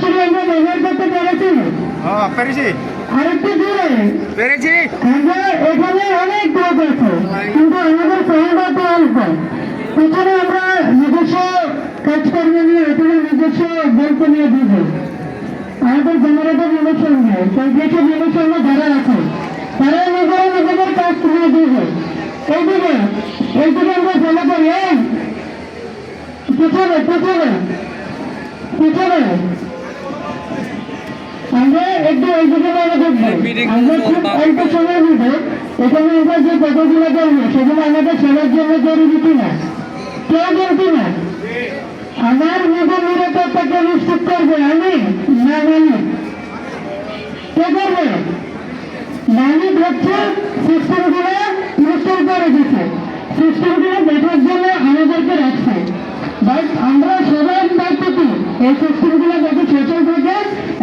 সিঁড়ি আমরা ব্যবহার করতে পেরেছি। পেরেছি। আরেকটু দূরে পেরেছি এখানে অনেক লোক আছে কিন্তু আমাদের সহায়তা অল্প এখানে আমরা পিছনে। পিছনে আমরা একটু এইদিকে মনে আমরা খুব অল্প সময়ের মধ্যে এখানে আমরা যে কথাগুলো করব সেগুলো আমাদের সবার জন্য জরুরি কিনা? কেউ না? আমার নিজের নিরাপত্তাকে নিশ্চিত করবে আমি? না মালিক কে করবে মালিক হচ্ছে সিস্টেমগুলো করে দিচ্ছে। সিস্টেমগুলো এই সিস্টেমগুলো যাতে সচল থাকে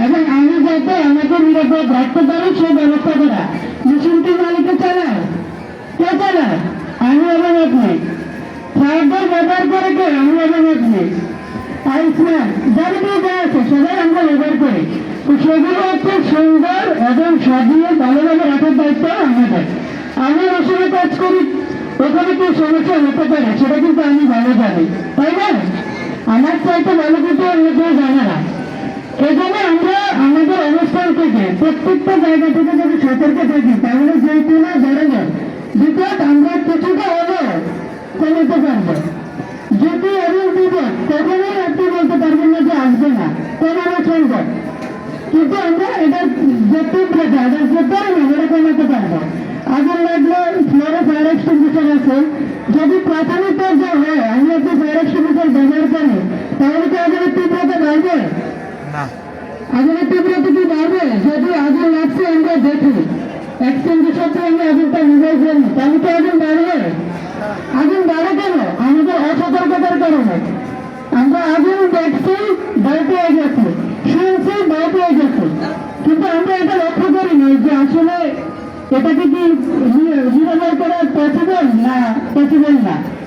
এবং আমি যাতে আমাকে নিরাপদ রাখতে পারি সেই ব্যবস্থা করা। মেশিনটি মালিকে চালায় কে চালায়? আমি এবং আপনি। ফায়ারদের ব্যবহার করে কে? আমি এবং আপনি। আইসম্যান যাবতীয় যা আছে সবাই আমরা ব্যবহার করি। তো সেগুলো হচ্ছে সুন্দর এবং সাজিয়ে ভালোভাবে রাখার দায়িত্ব আমাদের। আমি ওখানে কাজ করি, ওখানে কি সমস্যা হতে পারে, সেটা কিন্তু আমি ভালো জানি। তাই না? আমার চাইতে ভালো কিন্তু অন্য কেউ জানে না। এই জন্য আমরা আমাদের অবস্থান থেকে প্রত্যেকটা জায়গা থেকে যদি সতর্ক থাকি, তাহলে যেহেতু না জনগণ বিকজ আমরা কিছুটা হলেও কমাতে পারব। যদি এবং বিপদ কখনোই আপনি বলতে পারবেন না যে আসবে না, কমানো সম্ভব কিন্তু আমরা এটা যে তীব্রতা এটা যে পরিমাণ কমাতে পারব। আগুন লাগলে, ফ্লোরে ফায়ার এক্সটিংগুইশার আছে। যদি প্রাথমিক পর্যায়ে হয় ব্যবহার তাহলে কি আগুনের তীব্রতা বাড়বে? না। আগুনের তীব্রতা কি বাড়বে? যদি আগুন লাগছে আমরা দেখি। এক্সটিংগুইশার থেকে আমরা আগুনটা নিভাই ফেলি তাহলে কি আগুন বাড়বে। আগুন বাড়ে কেন? আমাদের অসতর্কতার কারণে। আমরা আগুন দেখছি ভয় পেয়ে গেছি। শুনছি ভয় পেয়ে গেছি। কিন্তু আমরা এটা লক্ষ্য করিনি যে আসলে এটাকে কি নি- করা পসিবল না পসিবল না।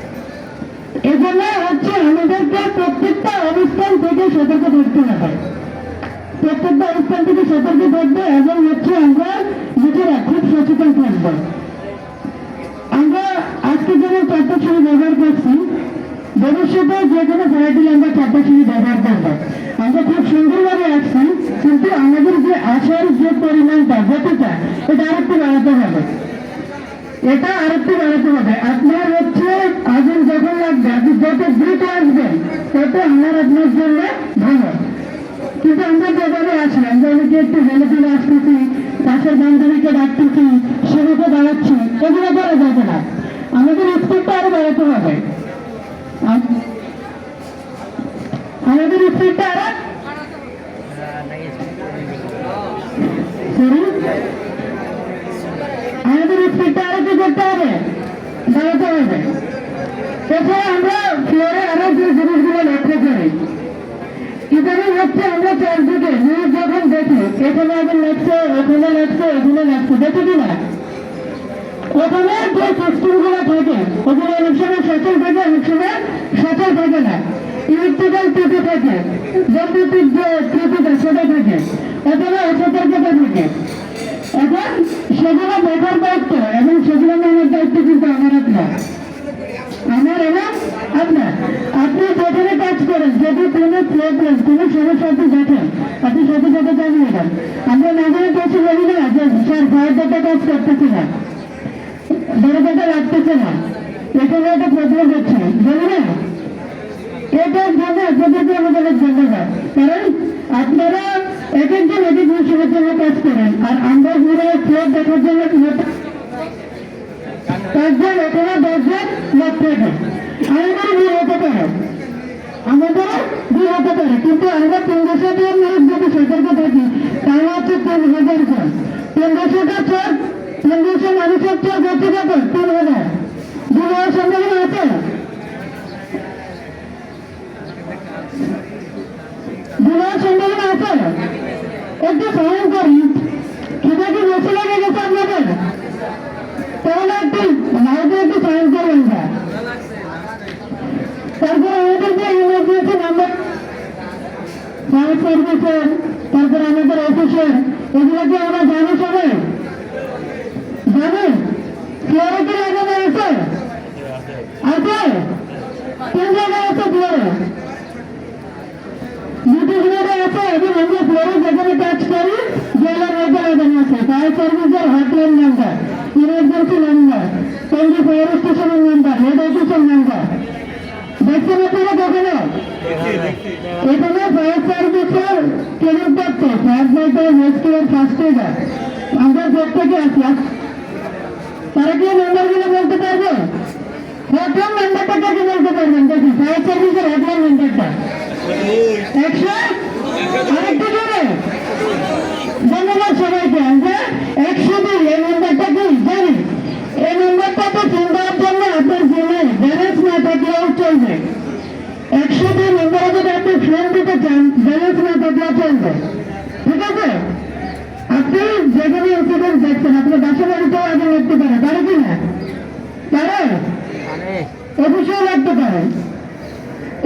এজন্য প্রত্যেকটা অনুষ্ঠান থেকে সতর্ক থাকতে হবে। প্রত্যেকটা অনুষ্ঠান থেকে সতর্ক থাকবে এবং হচ্ছে আমরা নিজেরা খুব সচেতন থাকব। আমরা আজকে যেমন চারটা সিঁড়ি ব্যবহার করছি, ভবিষ্যতে যে কোনো ভ্যারাইটি আমরা চারটা সিঁড়ি ব্যবহার করব। আমরা খুব সুন্দরভাবে আসছি, কিন্তু আমাদের যে আসার যে পরিমাণটা, গতিটা, এটা আরেকটু বাড়াতে হবে। এটা আরেকটু বাড়াতে হবে। আপনার আমরা যেভাবে আসি আমরা অনেকে একটু হেলে ফেলে আসতেছি। পাশের বান্ধবীকে ডাকতেছি। সেভাবে দাঁড়াচ্ছি এগুলো করা যাবে না। আমাদের স্পিডটা আরও বাড়াতে হবে। আম- আমাদের স্পিডটা আরও আমাদের স্পিডটা আরও কি করতে হবে? বাড়াতে হবে। এছাড়া আমরা ফ্লোরে আরও যে জিনিসগুলো লক্ষ্য করি ইদানিং হচ্ছে আমরা চারদিকে নিউজ যখন দেখি, এখানে আগুন লাগছে ওখানে লাগছে ওখানে লাগছে, দেখি কিনা ওখানে যে সিস্টেমগুলো থাকে, ওখানে অনেক সময় সচল থাকে, অনেক সময় সচল থাকে না। ইলেকট্রিক্যাল ত্রুটি থাকে বৈদ্যুতিক যে ত্রুটিটা সেটা থাকে। অথবা অসতর্কতা থাকে। এখন সেগুলো দেখার দায়িত্ব, এবং সেগুলো নেওয়ার দায়িত্ব কিন্তু আমার আপনার। আমার এবং আপনার। আপনি যেখানে কাজ করেন কোনো প্রবলেম কোনো সমস্যা আপনি দেখেন। আপনি সাথে সাথে জানিয়ে দেন আমরা নাগরিক কাছে বলি না যে স্যার ফায়ারটা কাজ করতেছি না। বড়টা লাগতেছে না। এখানে একটা প্রবলেম হচ্ছে। বলি না? এটার জন্য আপনাদেরকে আমাদের ধন্যবাদ। কারণ আপনারা এক একজন এক এক বিষয়ের জন্য কাজ করেন। আর আমরা পুরো ফ্লোর দেখার জন্য পাঁচজন অথবা দশজন লোক থাকে। আমাদের ভুল হতে পারে। আমাদের ভুল হতে পারে কিন্তু আমরা পনেরোশোটা লোক যদি সতর্ক থাকি। তাহলে হচ্ছে তিন হাজার জন পনেরোশোটা চোখ পনেরোশো মানুষের চোখ হচ্ছে কত তিন হাজার। হওয়ার সম্ভাবনা আছে? হওয়ার সম্ভাবনা আছে? একটু সাহায্য করি সেটা কি বেশি লেগে গেছে আপনাদের তাহলে একটু ভাইকে একটু সাইন করবেন না তারপরে আমাদের যে ইমার্জেন্সি নাম্বার সার্ভিসের তারপর আমাদের অফিসের এগুলো কি আমরা জানি সবাই জানেন ফ্লোরে কি লাগানো আছে আছে কোন জায়গায় আছে ফ্লোরে দুটি ফ্লোরে আছে এবং আমরা ফ্লোরে কাজ করি জেলার লাগানো আছে। ফায়ার সার্ভিসের hotline number emergency number Tongi fire স্টেশনের নাম্বার হেড অফিসের নাম্বার দেখছেন আপনারা কখনো? এখানে ফায়ার সার্ভিসের ট্রেনিং করছে ফায়ার ফাইটার রেস্কিউর ফার্স্ট এডার আমরা প্রত্যেকে আছি তারা কি নাম্বারগুলো বলতে পারবে? হটলাইন নাম্বারটা কাকে বলতে পারবেন? দেখুন ফায়ার সার্ভিসের হটলাইন নাম্বারটা একশো? আরেকটু জোরে। ধন্যবাদ সবাইকে আমরা একশো দুই এই নাম্বারটা জানি। এই নাম্বারটাতে ফোন জন্য আপনার ফোনে ব্যালেন্স না থাকলেও চলবে। একশো দুই নম্বরে যদি আপনি ফোন দিতে চান ব্যালেন্স না থাকলেও চলবে। ঠিক আছে? আপনি যেখানে ইনসিডেন্ট দেখছেন আপনি বাসা বাড়িতেও আগে লিখতে পারেন পারে কি না? পারে। অফিসেও লাগতে পারে।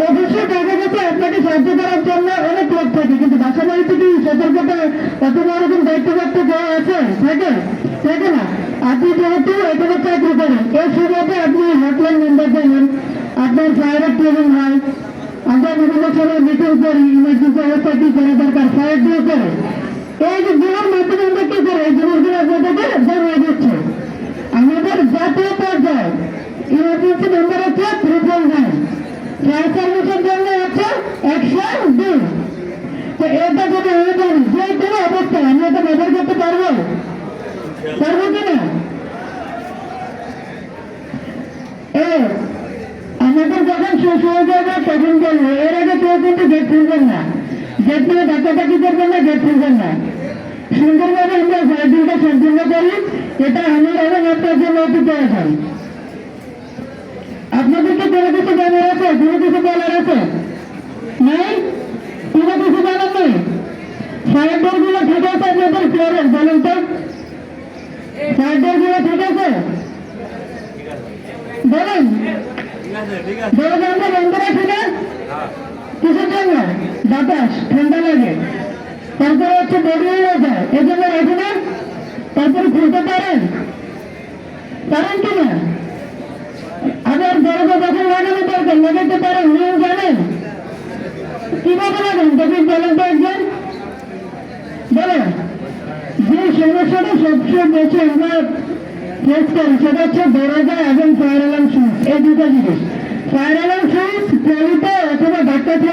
অবশ্যই দেখা গেছে, আপনাকে সাহায্য করার জন্য অনেক লোক থাকে, কিন্তু বাসা বাড়িতে কি সতর্কতা অথবা ওরকম দায়িত্বপ্রাপ্ত দেওয়া আছে? থাকে? থাকে না? আপনি যেহেতু এখানে চাকরি করেন এই সুবাদে আপনি হটলাইন নাম্বার জানেন আপনার ফায়ারের ট্রেনিং হয়, আমরা বিভিন্ন সময় মিটিং করি ইমার্জেন্সি অবস্থা কি করা দরকার ফায়ার দিয়ে করে। এই যে গুলোর মাধ্যমে আমরা কি করি? এই জিনিসগুলো আপনাদেরকে জানিয়ে দিচ্ছে। আমাদের জাতীয় পর্যায়ে ইমার্জেন্সি নাম্বার হচ্ছে ট্রিপল নাইন ফায়ার সার্ভিসের জন্য হচ্ছে একশো দুই। তো এটা যদি হয়ে যে কোনো অবস্থায় আমি এটা ব্যবহার করতে পারব? পারব কিনা আমাদের যখন শেষ হয়ে যাবে তখন বলব এর আগে কেউ কিন্তু গেট খুলবেন না। গেট নিয়ে ডাকাডাকি করবেন না গেট খুলবেন না। সুন্দরভাবে আমরা ফায়ারিংটা সম্পূর্ণ করি। এটা আমার এবং আপনার জন্য অতি প্রয়োজন। কোনো কিছু জানার আছে? কোনো কিছু বলার আছে ঠান্ডা লাগে। তারপরে হচ্ছে হয়ে যায়। না? তারপরে খুলতে পারেন। পারেন কিনা আবার দরজা বলেন তো একজন। বলেন, যে সমস্যাটা সবচেয়ে বেশি আমরা ফেস করি, সেটা হচ্ছে দরজা এবং ফায়ার অ্যালার্ম সুইচ এই দুটো জিনিস। ফায়ার অ্যালার্ম সুইচ পলিতে অথবা ধাক্কাতে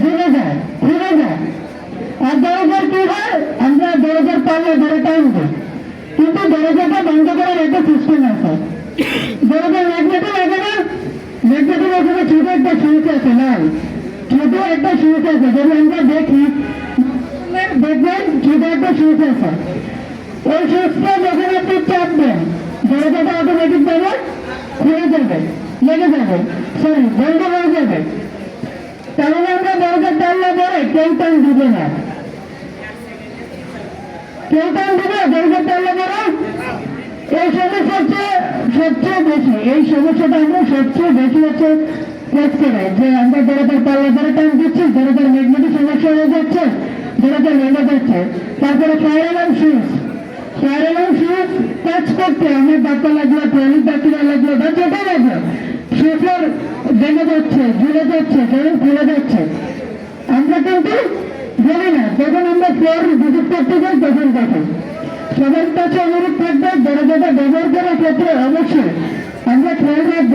ঝুলে যায় খুলে যায়। আর দরজার কি হয়? আমরা দরজার পাল্লা ধরে টাইম দিই। কিন্তু দরজাটা বন্ধ করার একটা সিস্টেম আছে। দরজার ম্যাগনেটে লাগে না ম্যাগনেটের ওখানে ছোট একটা সুইচ আছে লাল ছোট একটা সুইচ আছে, যদি আমরা দেখি দেখবেন ছোট একটা সুইচ আছে। ওই সুইচটা যখন আপনি চাপ দেন দরজাটা অটোমেটিক ভাবে খুলে যাবে, লেগে যাবে সরি বন্ধ হয়ে যাবে। তাহলে আমরা দরজার টানলে পরে কেউ টান দিবে না। কেউ টান দিবে, দরজার টানলে পরে এই সমস্যা হচ্ছে সবচেয়ে বেশি, এই সমস্যাটা আমরা সবচেয়ে বেশি হচ্ছে ফেস করে যে আমরা দরজার পাল্লা ধরে টান দিচ্ছি দরজার ম্যাগনেটিক সমস্যা হয়ে যাচ্ছে দরজা ভেঙে যাচ্ছে, তারপরে fire switch fire alarm switch কাজ করতে আমার ডাক্তার লাগল ট্রেনিং ডাক্তার লাগল বা যেটা লাগল। সুইচের ভেঙে যাচ্ছে ঝুলে যাচ্ছে কেউ খুলে যাচ্ছে। আমরা কিন্তু বলি না, যখন আমরা অনুরোধ থাকবে দরজাটা ব্যবহার করার ক্ষেত্রে অবশ্যই আমরা খেয়াল রাখব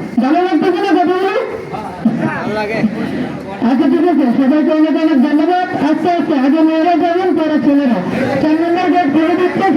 আছে সবাইকে অনেক অনেক ধন্যবাদ। আস্তে আস্তে আগে মেয়েরা যাবেন পরে ছেলেরা। চার নম্বর গেট খুলে দিচ্ছে